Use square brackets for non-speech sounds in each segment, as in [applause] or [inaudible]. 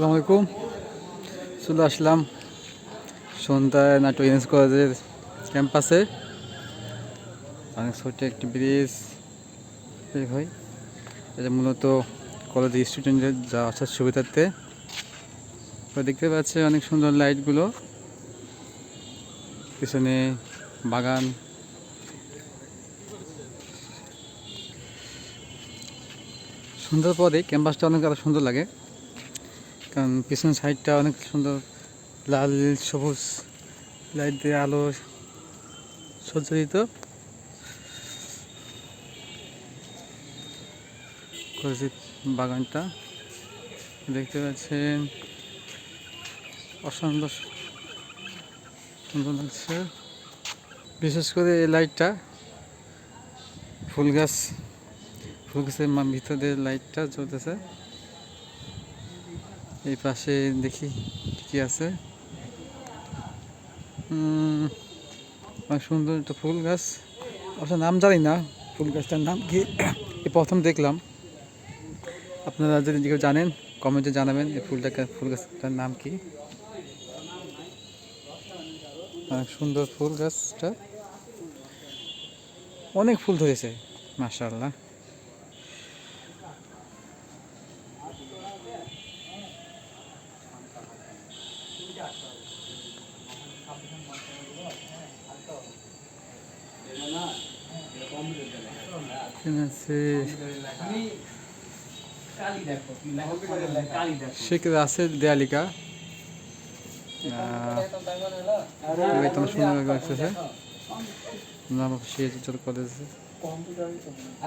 আসসালামু আলাইকুম। চলে আসলাম সন্ধ্যায় নাটক এনএস কলেজের ক্যাম্পাসে। অনেক ছোট একটি ব্রিজ বের হয়। এটা মূলত কলেজের স্টুডেন্টদের যা আসার সুবিধার্থে। দেখতে পাচ্ছে অনেক সুন্দর লাইটগুলো পিছনে বাগান। সুন্দর পরে ক্যাম্পাসটা অনেক আরও সুন্দর লাগে। কারণ পিছনের সাইডটা অনেক সুন্দর, লাল, সবুজ লাইট দিয়ে আলো সজ্জিত। করেছি বাগানটা দেখতে পাচ্ছেন। অসুন্দর সুন্দর লাগছে। বিশেষ করে এই লাইটটা ফুল গাছ, ফুল গাছের ভিতর লাইটটা জ্বলতেছে। এই পাশে দেখি কি আছে। অনেক সুন্দর একটা ফুল গাছ। অবশ্য নাম জানি না, ফুল গাছটার নাম কি? [coughs] এই প্রথম দেখলাম। আপনারা যদি কেউ জানেন, কমেন্টে জানাবেন এই ফুলটাকে ফুল গাছটার নাম কি। অনেক সুন্দর ফুল গাছটা। অনেক ফুল ধরেছে, মাশাআল্লাহ এখানে আছে শেখ রাসেল দেয়ালিকা। একদম সুন্দর লাগতেছে নাম সে চল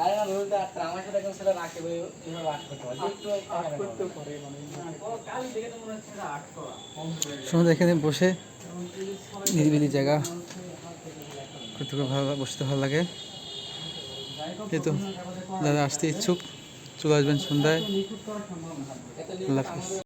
আরে না রোজ রাত আমার সাথে কোন ছেলে রাখে ভাই এভাবে আট করতে পারে একটু আট করতে পারে মানে। ও দেখে তো মনে হচ্ছে এটা আট করা। সুন্দর এখানে বসে। নিরিবিলি জায়গা। করতে খুব ভালো বসতে ভালো লাগে। এই তো যারা আসতে ইচ্ছুক। চলে আসবেন সন্ধ্যায়। আল্লাহ হাফিজ।